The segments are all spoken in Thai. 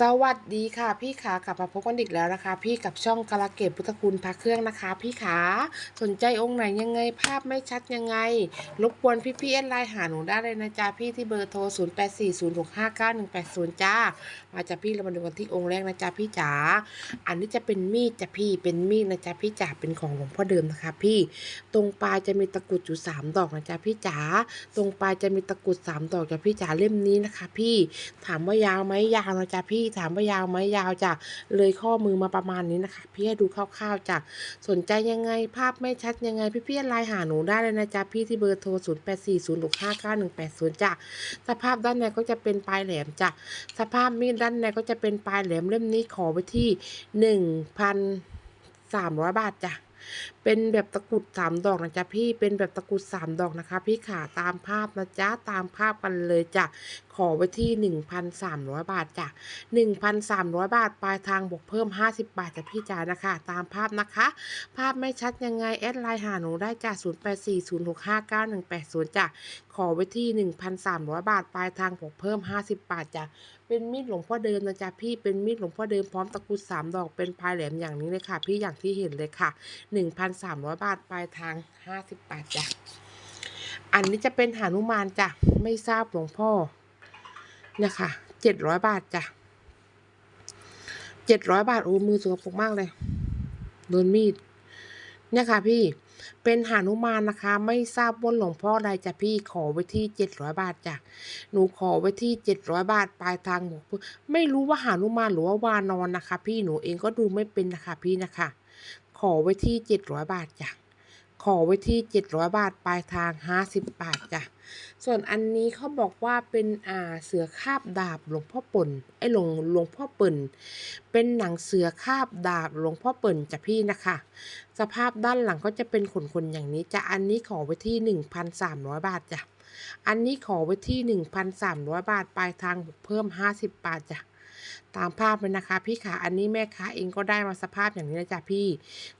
สวัสดีค่ะพี่ขากลับมาพบกันอีกแล้วนะคะ พี่กับช่องกาลเกตพุทธคุณพระเครื่องนะคะ พี่ขาสนใจองค์ไหนยังไงภาพไม่ชัดยังไงรบกวนพี่พี่ๆแอดไลน์หาหนูได้เลยนะจ๊ะพี่ที่เบอร์โทร 0 8 4 0 6 5 9 1 8 0 จ้า มาจากพี่เรามาดูกันที่องค์แรกนะจ๊ะพี่จ๋าอันนี้จะเป็นมีดจ้ะพี่เป็นมีดนะจ๊ะพี่จ๋าเป็นของหลวงพ่อเดิมนะคะ พี่ตรงปลายจะมีตะกุดอยู่สามดอกนะจ๊ะพี่จ๋าตรงปลายจะมีตะกุดสามดอกจ้ะพี่จ๋าเล่มนี้นะคะ พี่ถามว่ายาวไหมยาวนะจ๊ะพี่ถามว่ายาวไหมยาวจ้ะเลยข้อมือมาประมาณนี้นะคะ พี่ให้ดูคร่าวๆจ้ะสนใจยังไงภาพไม่ชัดยังไงพี่ๆไลน์หาหนูได้เลยนะจ๊ะพี่ที่เบอร์โทร 0 8 4 0 6 5 9 1 8 0จ้ะสภาพด้านในก็จะเป็นปลายแหลมจ้ะสภาพมีดด้านในก็จะเป็นปลายแหลมเล่มนี้ขอไว้ที่หนึ่งพันสามร้อยบาทจ้ะ เป็นแบบตะกุดสามดอกนะจ๊ะพี่เป็นแบบตะกุดสามดอกนะคะ พี่ขาตามภาพนะจ๊ะตามภาพกันเลยจ้ะขอไว้ที่หนึ่งพันสามร้อยบาทจ้ะหนึ่งพันสามร้อยบาทปลายทางบวกเพิ่มห้าสิบบาทจ้ะพี่จ๋านะคะ ตามภาพนะคะ ภาพไม่ชัดยังไงแอดไลน์หาหนูได้จ้ะศูนย์แปดสี่ศูนย์หกห้าเก้าหนึ่งแปดศูนย์จ้ะขอไว้ที่หนึ่งพันสามร้อยบาทปลายทางบวกเพิ่มห้าสิบบาทจ้ะเป็นมีดหลวงพ่อเดิมนะจ๊ะพี่เป็นมีดหลวงพ่อเดิมพร้อมตะกุดสามดอกเป็นปลายแหลมอย่างนี้เลยค่ะ พี่อย่างที่เห็นเลยค่ะหนึ่งพันสามร้อยบาท ปลายทางห้าสิบบาทจ้ะ อันนี้จะเป็นหานุมานจ้ะ ไม่ทราบหลวงพ่อ เนี่ยค่ะเจ็ดร้อยบาทจ้ะเจ็ดร้อยบาท โอ้มือสกปรกมากเลย โดนมีด เนี่ยค่ะพี่ เป็นหานุมานนะคะ ไม่ทราบว่าหลวงพ่อใดจ้ะพี่ ขอไว้ที่เจ็ดร้อยบาทจ้ะ หนูขอไว้ที่เจ็ดร้อยบาท ปลายทางหมกไม่รู้ว่าหานุมานหรือว่าวานอนนะคะ พี่ หนูเองก็ดูไม่เป็นนะคะพี่นะคะ ขอไว้ที่เจ็ดร้อยบาทจ้ะขอไว้ที่เจ็ดร้อยบาท ปลายทางห้าสิบบาทจ้ะ ส่วนอันนี้เขาบอกว่าเป็นอ่าเสือคาบดาบหลวงพ่อป่นไอ้หลวงหลวงพ่อป่นเป็นหนังเสือคาบดาบหลวงพ่อเปิ่นจ้ะพี่นะคะ สภาพด้านหลังก็จะเป็นขนๆอย่างนี้จ้ะ อันนี้ขอไว้ที่หนึ่งพันสามร้อยบาทจ้ะ อันนี้ขอไว้ที่หนึ่งพันสามร้อยบาท ปลายทางเพิ่มห้าสิบบาทจ้ะ ตามภาพเลยนะคะ พี่ขาอันนี้แม่ค้าเองก็ได้มาสภาพอย่างนี้นะจ๊ะพี่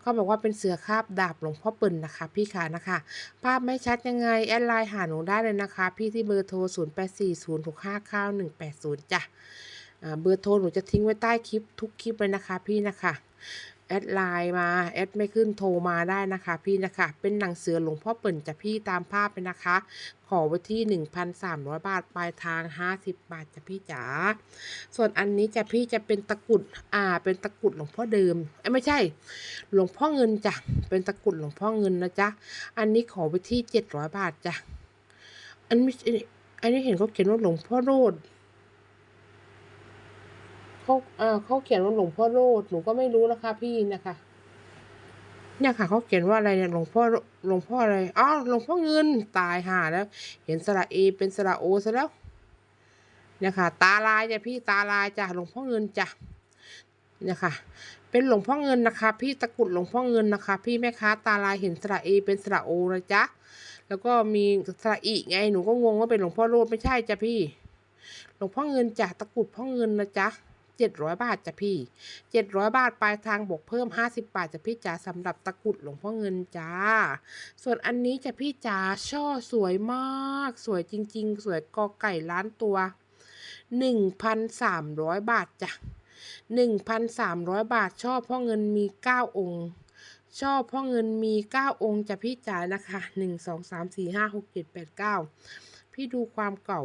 เขาบอกว่าเป็นเสือคาบดาบหลวงพ่อเปิ่นนะคะ พี่ขานะคะ ภาพไม่ชัดยังไงแอดไลน์หาหนูได้เลยนะคะ พี่ที่เบอร์โทร 0 8 4 0 6 5 9 1 8 0จ้ะเบอร์โทรหนูจะทิ้งไว้ใต้คลิปทุกคลิปเลยนะคะ พี่นะคะ แอดไลน์มาแอดไม่ขึ้นโทรมาได้นะคะ พี่นะคะ เป็นหนังเสือหลวงพ่อเปิ่นจ้ะพี่ตามภาพเลยนะคะ ขอไว้ที่ 1,300 บาทปลายทาง 50 บาทจะพี่จ๋าส่วนอันนี้จะพี่จะเป็นตะกรุดอ่า เป็นตะกรุดหลวงพ่อเดิมเอ้ไม่ใช่ หลวงพ่อเงินจ้ะเป็นตะกรุดหลวงพ่อเงินนะจ๊ะอันนี้ขอไปที่ 700 บาทจ้ะอันไม่อันนี้เห็นเขาเขียนว่าหลวงพ่อโรด เขาเออเขาเขียนว่าหลวงพ่อโรดหนูก็ไม่รู้นะคะพี่นะคะ เนี่ยค่ะเขาเขียนว่าอะไรเนี่ยหลวงพ่อหลวงพ่ออะไรอ้าวหลวงพ่อเงินตายห่าแล้ว เห็นสระเอเป็นสระโอซะแล้ว เนี่ยค่ะ ตาลายจ้ะพี่ตาลายจ้ะหลวงพ่อเงินจ้ะเนี่ยค่ะ เป็นหลวงพ่อเงินนะคะ พี่ตะกุดหลวงพ่อเงินนะคะ พี่แม่ค้าตาลายเห็นสระเอเป็นสระโอนะจ๊ะแล้วก็มีสระอีไงหนูก็งงว่าเป็นหลวงพ่อโรดไม่ใช่จ้ะพี่ หลวงพ่อเงินจ้ะตะกุดพ่อเงินนะจ๊ะ เจ็ดร้อยบาทจ้ะพี่เจ็ดร้อยบาทปลายทางบวกเพิ่มห้าสิบบาทจ้ะพี่จ๋าสำหรับตะกุดหลวงพ่อเงินจ้า ส่วนอันนี้จ้ะพี่จ๋าช่อสวยมาก สวยจริง ๆ สวยกอไก่ล้านตัวหนึ่งพันสามร้อยบาทจ้ะหนึ่งพันสามร้อยบาทชอบพ่อเงินมีเก้าองค์ชอบพ่อเงินมีเก้าองค์จะพี่จ๋านะคะหนึ่งสองสามสี่ห้าหกเจ็ดแปดเก้าพี่ดูความเก่า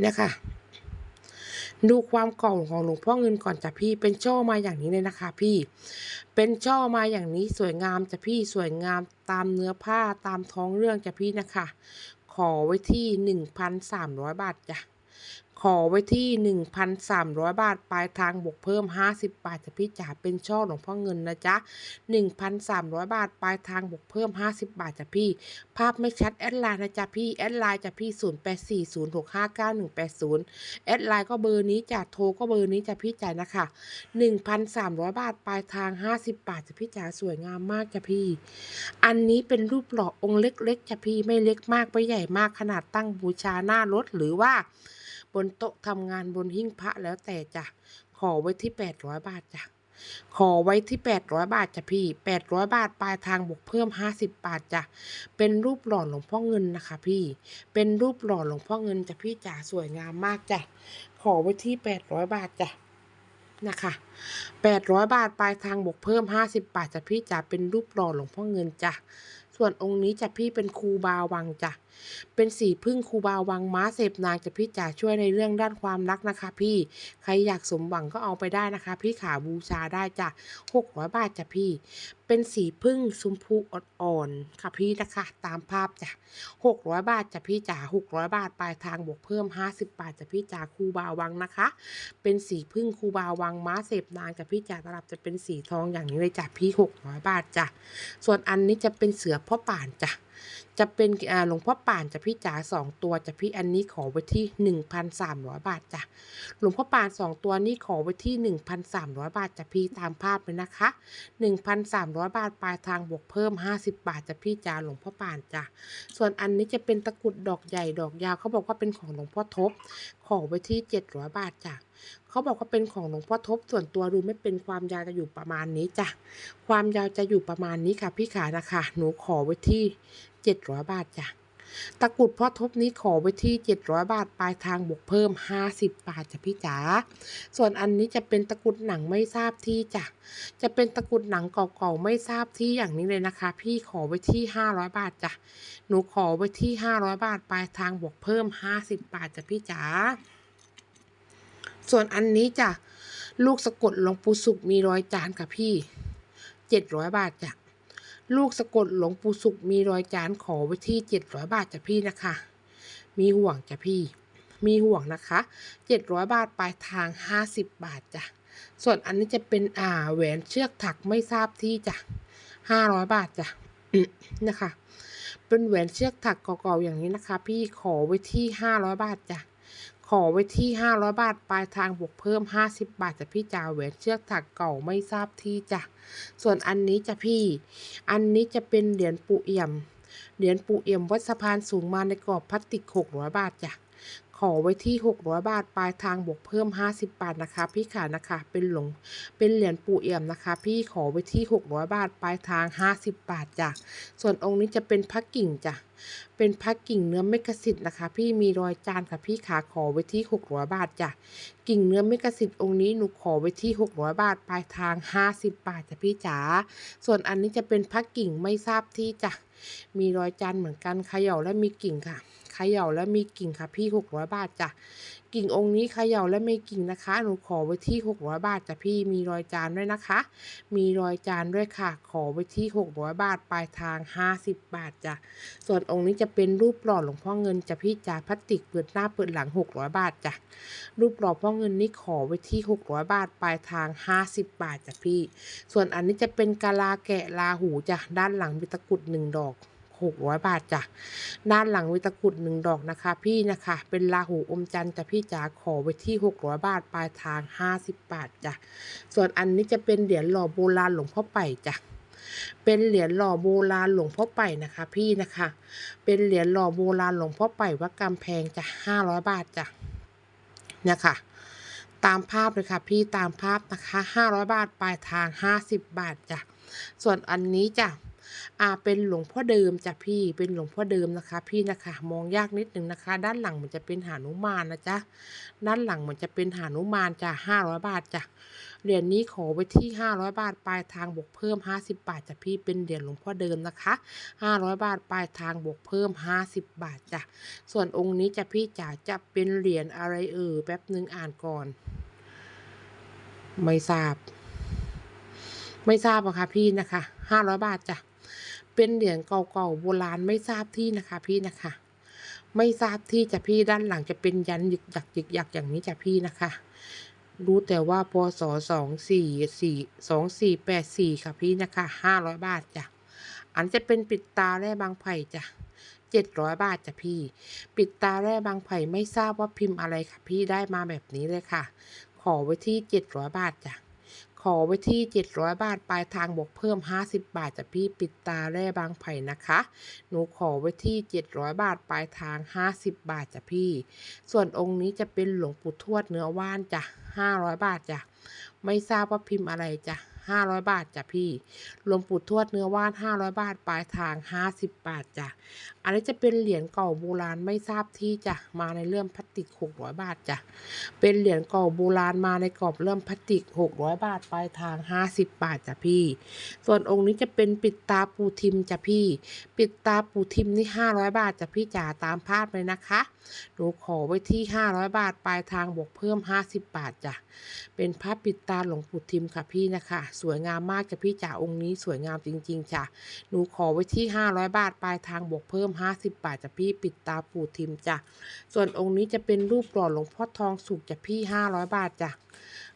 เนี่ยค่ะ ดูความเก่าของหลวงพ่อเงินก่อนจ้ะพี่ เป็นช่อมาอย่างนี้เลยนะคะพี่ เป็นช่อมาอย่างนี้สวยงามจ้ะพี่สวยงามตามเนื้อผ้าตามท้องเรื่องจ้ะพี่นะคะ ขอไว้ที่หนึ่งพันสามร้อยบาทจ้ะ ขอไว้ที่หนึ่งพันสามร้อยบาท ปลายทางบวกเพิ่มห้าสิบบาทจะพี่จ๋าเป็นช่อหลวงพ่อเงินนะจ๊ะหนึ่งพันสามร้อยบาท ปลายทางบวกเพิ่มห้าสิบบาทจ้ะพี่ ภาพไม่ชัดแอดไลน์นะจ๊ะพี่ แอดไลน์จ้ะพี่ศูนย์แปดสี่ศูนย์หกห้าเก้าหนึ่งแปดศูนย์แอดไลน์ก็เบอร์นี้จ้ะโทรก็เบอร์นี้จ้ะพี่จ่ายนะคะหนึ่งพันสามร้อยบาท ปลายทางห้าสิบบาทจ้ะพี่จ๋าสวยงามมากจ้ะพี่ อันนี้เป็นรูปหล่อองค์เล็กๆจ้ะพี่ไม่เล็กมากไม่ใหญ่มากขนาดตั้งบูชาหน้ารถหรือว่า บนโต๊ะทำงานบนหิ้งพระแล้วแต่จ้ะ ขอไว้ที่แปดร้อยบาทจ้ะ ขอไว้ที่800บาทจ้ะพี่800บาทปลายทางบวกเพิ่ม50บบาทจ้ะ เป็นรูปหล่อหลวงพ่อเงินนะคะ พี่ เป็นรูปหล่อหลวงพ่อเงินจ้ะพี่จ๋าสวยงามมากจ้ะ ขอไว้ที่800บาทจ้ะนะคะ800 บาท ปลายทางบวกเพิ่ม 50 บาทจ้ะพี่จ๋าเป็นรูปหล่อหลวงพ่อเงินจ้ะ ส่วนองค์นี้จ้ะพี่เป็นครูบาวังจ้ะ เป็นสีพึ่งครูบาวังม้าเสพนางจะพี่จ๋าช่วยในเรื่องด้านความรักนะคะ พี่ใครอยากสมหวังก็เอาไปได้นะคะ พี่ขาบูชาได้จ้ะ600บาทจ้ะพี่ เป็นสีพึ่งชมพูอ่อนๆค่ะพี่นะคะ ตามภาพจ้ะ600บาทจ้ะพี่จ๋า600บาทปลายทางบวกเพิ่ม50บบาทจ้ะพี่จ๋าครูบาวังนะคะ เป็นสีพึ่งครูบาวังม้าเสพนางจ้ะพี่จ๋าตลับจะเป็นสีทองอย่างนี้เลยจ้ะพี่600บาทจ้ะส่วนอันนี้จะเป็นเสือพ่อป่านจ้ะ จะเป็นอ่าหลวงพ่อป่านจะพี่จ๋าสองตัวจะพี่อันนี้ขอไว้ที่หนึ่งพันสามร้อยบาทจ้ะหลวงพ่อป่านสองตัวนี้ขอไว้ที่หนึ่งพันสามร้อยบาทจะพี่ตามภาพเลยนะคะหนึ่งพันสามร้อยบาทปลายทางบวกเพิ่มห้าสิบบาทจะพี่จ๋าหลวงพ่อป่านจ้ะส่วนอันนี้จะเป็นตะกรุดดอกใหญ่ดอกยาวเขาบอกว่าเป็นของหลวงพ่อทบ ขอไว้ที่เจ็ดร้อยบาทจ้ะ เขาบอกว่าเป็นของหลวงพ่อทบส่วนตัวดูไม่เป็นความยาวจะอยู่ประมาณนี้จ้ะความยาวจะอยู่ประมาณนี้ค่ะ พี่ขานะคะหนูขอไว้ที่เจ็ดร้อยบาทจ้ะตะกรุดพ่อทบนี้ขอไว้ที่เจ็ดร้อยบาท ปลายทางบวกเพิ่มห้าสิบบาทจ้ะพี่จ๋า ส่วนอันนี้จะเป็นตะกรุดหนังไม่ทราบที่จ้ะ จะเป็นตะกรุดหนังเก่าๆไม่ทราบที่อย่างนี้เลยนะคะ พี่ขอไว้ที่ห้าร้อยบาทจ้ะ หนูขอไว้ที่ห้าร้อยบาท ปลายทางบวกเพิ่มห้าสิบบาทจ้ะพี่จ๋า ส่วนอันนี้จ้ะ ลูกสะกดหลวงปู่สุขมีรอยจานค่ะพี่เจ็ดร้อยบาทจ้ะ ลูกสะกดหลวงปู่สุขมีรอยจานขอไว้ที่เจ็ดร้อยบาทจ้ะพี่นะคะ มีห่วงจ้ะพี่ มีห่วงนะคะเจ็ดร้อยบาทปลายทางห้าสิบบาทจ้ะ ส่วนอันนี้จะเป็นอ่าแหวนเชือกถักไม่ทราบที่จ้ะห้าร้อยบาทจ้ะนะคะ เป็นแหวนเชือกถักเก่าๆอย่างนี้นะคะ พี่ขอไว้ที่ห้าร้อยบาทจ้ะ ขอไว้ที่ 500 บาท ปลายทางบวกเพิ่ม 50 บาทจ้ะพี่จ๋าแหวนเชือกถักเก่าไม่ทราบที่จ้ะ ส่วนอันนี้จะพี่ อันนี้จะเป็นเหรียญปูเอี่ยม เหรียญปูเอี่ยมวัดสะพานสูงมาในกรอบพลาสติก 600 บาทจ้ะ ขอไว้ที่ 600 บาท ปลายทางบวกเพิ่ม 50 บาทนะคะ พี่ขานะคะ เป็นหลง เป็นเหรียญปู่เอี่ยมนะคะ พี่ขอไว้ที่ 600 บาท ปลายทาง 50 บาทจ้ะ ส่วนองค์นี้จะเป็นพระกิ่งจ้ะ เป็นพระกิ่งเนื้อเมกะสิทธิ์นะคะ พี่มีรอยจานค่ะพี่ขาขอไว้ที่ 600 บาทจ้ะ กิ่งเนื้อเมกะสิทธิ์องค์นี้หนูขอไว้ที่ 600 บาท ปลายทาง 50 บาทจ้ะพี่จ๋า ส่วนอันนี้จะเป็นพระกิ่งไม่ทราบที่จ้ะ มีรอยจานเหมือนกันเขย่าและมีกิ่งค่ะ เขย่าและมีกิ่งค่ะพี่600บาทจ้ะกิ่งองค์นี้เขย่าและไม่กิ่งนะคะ หนูขอไว้ที่600บาทจ้ะพี่มีรอยจานด้วยนะคะ มีรอยจานด้วยค่ะ ขอไว้ที่600บาทปลายทาง50บาทจ้ะส่วนองค์นี้จะเป็นรูปหล่อหลวงพ่อเงินจ้ะพี่จ๋าพลาสติกเปิดหน้าเปิดหลัง600บาทจ้ะรูปหล่อพ่อเงินนี่ขอไว้ที่600บาทปลายทาง50บาทจ้ะพี่ ส่วนอันนี้จะเป็นกะลาแกะลาหูจ้ะด้านหลังมีตะกุดหนึ่งดอก 600 บาทจ้ะ ด้านหลังมีตะกุดหนึ่งดอกนะคะ พี่นะคะ เป็นลาหูอมจันทร์จ้ะพี่จ๋าขอไว้ที่ 600 บาท ปลายทาง 50 บาทจ้ะ ส่วนอันนี้จะเป็นเหรียญหล่อโบราณหลวงพ่อไป่จ้ะเป็นเหรียญหล่อโบราณหลวงพ่อไป่นะคะ พี่นะคะ เป็นเหรียญหล่อโบราณหลวงพ่อไป่วัดกำแพงจ้ะ500บาทจ้ะนี่ยค่ะตามภาพเลยค่ะ พี่ตามภาพนะคะ500บาทปลายทาง50บาทจ้ะส่วนอันนี้จ้ะ อ่าเป็นหลวงพ่อเดิมจ้ะพี่เป็นหลวงพ่อเดิมนะคะ พี่นะคะ มองยากนิดนึงนะคะ ด้านหลังมันจะเป็นหานุมานนะจ๊ะด้านหลังมันจะเป็นหานุมานจ้ะ500บาทจ้ะเหรียญนี้ขอไว้ที่500บาทปลายทางบวกเพิ่ม50บบาทจ้ะพี่เป็นเหรียญหลวงพ่อเดิมนะคะ500บาทปลายทางบวกเพิ่ม50บบาทจ้ะส่วนองค์นี้จ้ะพี่จ๋าจะเป็นเหรียญอะไรเอ่ยแป๊บนึงอ่านก่อน ไม่ทราบ ไม่ทราบอะค่ะพี่นะคะ500บาทจ้ะ เป็นเหรียญเก่าๆโบราณไม่ทราบที่นะคะพี่นะคะ ไม่ทราบที่จะพี่ด้านหลังจะเป็นยันหยึกหยักหยึกหยักอย่างนี้จะพี่นะคะ รู้แต่ว่าพศสองสี่สี่สองสี่แปดสี่ค่ะพี่นะคะห้าร้อยบาทจ้ะอันจะเป็นปิดตาแร่บางไผ่จ้ะเจ็ดร้อยบาทจ้ะพี่ ปิดตาแร่บางไผ่ไม่ทราบว่าพิมพ์อะไรค่ะพี่ได้มาแบบนี้เลยค่ะ ขอไว้ที่เจ็ดร้อยบาทจ้ะ ขอไว้ที่ 700 บาท ปลายทางบวกเพิ่ม 50 บาทจ้ะพี่ปิดตาแร่บางไผ่นะคะ หนูขอไว้ที่ 700 บาท ปลายทาง 50 บาทจ้ะพี่ ส่วนองค์นี้จะเป็นหลวงปู่ทวดเนื้อว่านจ้ะ500 บาทจ้ะไม่ทราบว่าพิมพ์อะไรจ้ะ 500 บาทจ้ะพี่หลวงปู่ทวดเนื้อว่าน 500 บาท ปลายทาง 50 บาทจ้ะอันนี้จะเป็นเหรียญเก่าโบราณไม่ทราบที่จ้ะมาในเรื่องพลาสติก 600 บาทจ้ะเป็นเหรียญเก่าโบราณมาในกรอบเริ่มพลาสติก 600 บาท ปลายทาง 50 บาทจ้ะพี่ ส่วนองค์นี้จะเป็นปิดตาปูทิมจ้ะพี่ ปิดตาปูทิมนี่ 500 บาทจ้ะพี่จ๋าตามภาพเลยนะคะหนูขอไว้ที่ 500 บาท ปลายทางบวกเพิ่ม 50 บาทจ้ะเป็นพระปิดตาหลวงปู่ทิมค่ะพี่นะคะสวยงามมากจ้ะพี่จ๋าองค์นี้สวยงามจริง ๆจ้ะหนูขอไว้ที่ 500 บาทปลายทางบวกเพิ่ม 50 บาทจ้ะพี่ปิดตาปู่ทิมจ้ะส่วนองค์นี้จะเป็นรูปหล่อหลวงพ่อทองสุกจ้ะพี่ 500 บาทจ้ะ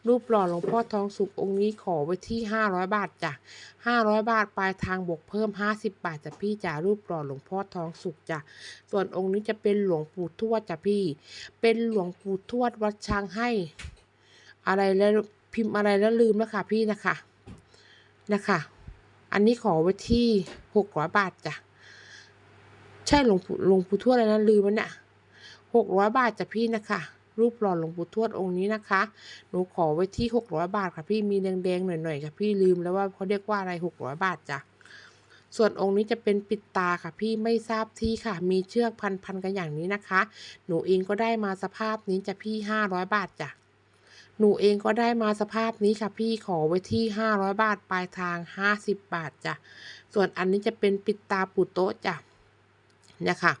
รูปหล่อหลวงพ่อทองสุกองค์นี้ขอไว้ที่ 500 บาทจ้ะ500 บาทปลายทางบวกเพิ่ม 50 บาทจ้ะพี่จ๋ารูปหล่อหลวงพ่อทองสุกจ้ะส่วนองค์นี้จะเป็นหลวงปู่ทวดจ้ะพี่ เป็นหลวงปู่ทวดวัดช้างให้ อะไรแล้วพิมพ์อะไรแล้วลืมแล้วค่ะพี่นะคะ นะคะ อันนี้ขอไว้ที่หกร้อยบาทจ้ะ ใช่หลวงปู่หลวงปู่ทวดอะไรนะลืมมันเนี่ยหกร้อยบาทจ้ะพี่นะคะรูปหล่อหลวงปู่ทวดองค์นี้นะคะ หนูขอไว้ที่หกร้อยบาทค่ะพี่มีแดงๆหน่อยๆค่ะพี่ลืมแล้วว่าเขาเรียกว่าอะไรหกร้อยบาทจ้ะ ส่วนองค์นี้จะเป็นปิดตาค่ะพี่ไม่ทราบที่ค่ะ มีเชือกพันพันๆกันอย่างนี้นะคะ หนูเองก็ได้มาสภาพนี้จะพี่ห้าร้อยบาทจ้ะ หนูเองก็ได้มาสภาพนี้ค่ะพี่ขอไว้ที่ห้าร้อยบาทปลายทางห้าสิบบาทจ้ะ ส่วนอันนี้จะเป็นปิดตาปูโต๊ะจ้ะเนี่ยค่ะ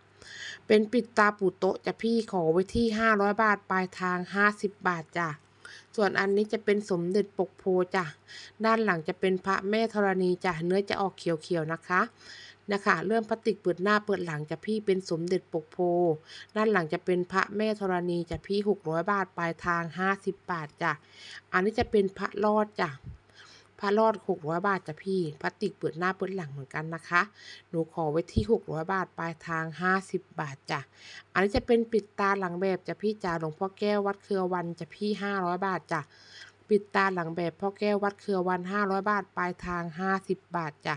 เป็นปิดตาปูโต๊ะจ้ะพี่ขอไว้ที่ห้าร้อยบาทปลายทางห้าสิบบาทจ้ะ ส่วนอันนี้จะเป็นสมเด็จปกโพจ้ะ ด้านหลังจะเป็นพระแม่ธรณีจ้ะ เนื้อจะออกเขียวๆนะคะ นะคะเริ่มพลาสติกเปิดหน้าเปิดหลังจะพี่เป็นสมเด็จปกโพ ด้านหลังจะเป็นพระแม่ธรณีจะพี่หกร้อยบาทปลายทางห้าสิบบาทจ้ะอันนี้จะเป็นพระรอดจ้ะพระรอดหกร้อยบาทจ้ะพี่พลาสติกเปิดหน้าเปิดหลังเหมือนกันนะคะ หนูขอไว้ที่หกร้อยบาทปลายทางห้าสิบบาทจ้ะอันนี้จะเป็นปิดตาหลังแบบจ้ะพี่จ่าหลวงพ่อแก้ววัดเครือวันจ้ะพี่ห้าร้อยบาทจ้ะ ปิดตาหลังแบบพ่อแก้ววัดเครือวัน 500 บาท ปลายทาง 50 บาทจ้ะ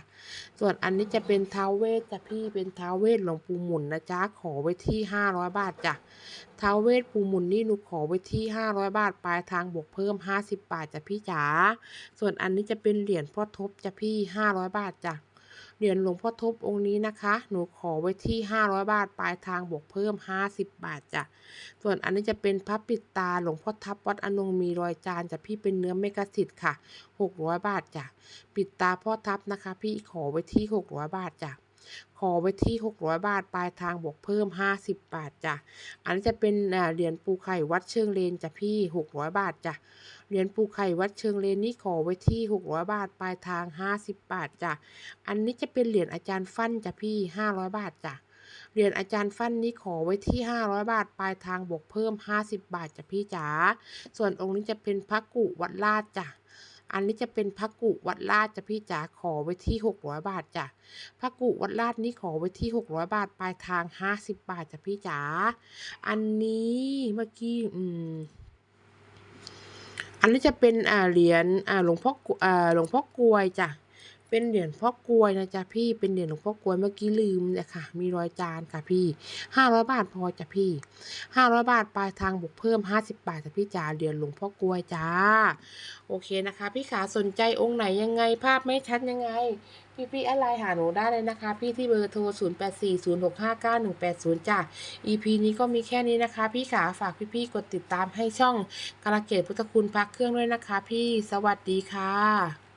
ส่วนอันนี้จะเป็นท้าวเวสจ้ะพี่เป็นท้าวเวสหลวงปู่หมุนนะจ๊ะขอไว้ที่ 500 บาทจ้ะท้าวเวสปู่หมุนนี่หนูขอไว้ที่ 500 บาท ปลายทางบวกเพิ่ม 50 บาทจ้ะพี่จ๋าส่วนอันนี้จะเป็นเหรียญพ่อทบจ้ะพี่ 500 บาทจ้ะ เหรียญหลวงพ่อทบองค์นี้นะคะ หนูขอไว้ที่ 500 บาท ปลายทางบวกเพิ่ม 50 บาทจ้ะ ส่วนอันนี้จะเป็นพระปิดตาหลวงพ่อทับวัดอนงมีรอยจานจ้ะพี่เป็นเนื้อเมกะสิทธิ์ค่ะ 600 บาทจ้ะ ปิดตาพ่อทับนะคะ พี่ขอไว้ที่ 600 บาทจ้ะ ขอไว้ที่ 600 บาท ปลายทางบวกเพิ่ม 50 บาทจ้ะ อันนี้จะเป็นเหรียญปูไข่วัดเชิงเลนจ้ะพี่ 600 บาทจ้ะ เหรียญปูไข่วัดเชิงเลนนี่ขอไว้ที่ 600 บาท ปลายทาง 50 บาทจ้ะ อันนี้จะเป็นเหรียญอาจารย์ฟั่นจ้ะพี่ 500 บาทจ้ะเหรียญอาจารย์ฟั่นนี้ขอไว้ที่ 500 บาท ปลายทางบวกเพิ่ม 50 บาทจ้ะพี่จ๋า ส่วนองค์นี้จะเป็นพระกุวัดลาดจ้ะ อันนี้จะเป็นพระกุวัดลาดจ้ะพี่จ๋าขอไว้ที่ 600 บาทจ้ะพระกุวัดลาดนี้ขอไว้ที่ 600 บาทปลายทาง 50 บาทจ้ะพี่จ๋าอันนี้เมื่อกี้อืมอันนี้จะเป็นอ่าเหรียญอ่าหลวงพ่ออ่าหลวงพ่อกลวยจ้ะ เป็นเหรียญพ่อกลวยนะจ๊ะพี่ เป็นเหรียญหลวงพ่อกลวยเมื่อกี้ลืมเนี่ยค่ะ มีรอยจานค่ะพี่ห้าร้อยบาทพอจ้ะพี่ห้าร้อยบาทปลายทางบวกเพิ่มห้าสิบบาทจ้ะพี่จ๋าเหรียญหลวงพ่อกลวยจ้า โอเคนะคะ พี่ขาสนใจองค์ไหนยังไงภาพไม่ชัดยังไงพี่พี่อะไรหาหนูได้เลยนะคะ พี่ที่เบอร์โทร 0 8 4 0 6 5 9 1 8 0จ้ะ EP นี้ก็มีแค่นี้นะคะ พี่ขาฝากพี่พี่กดติดตามให้ช่องกาลเกตพุทธคุณพักเครื่องด้วยนะคะ พี่สวัสดีค่ะ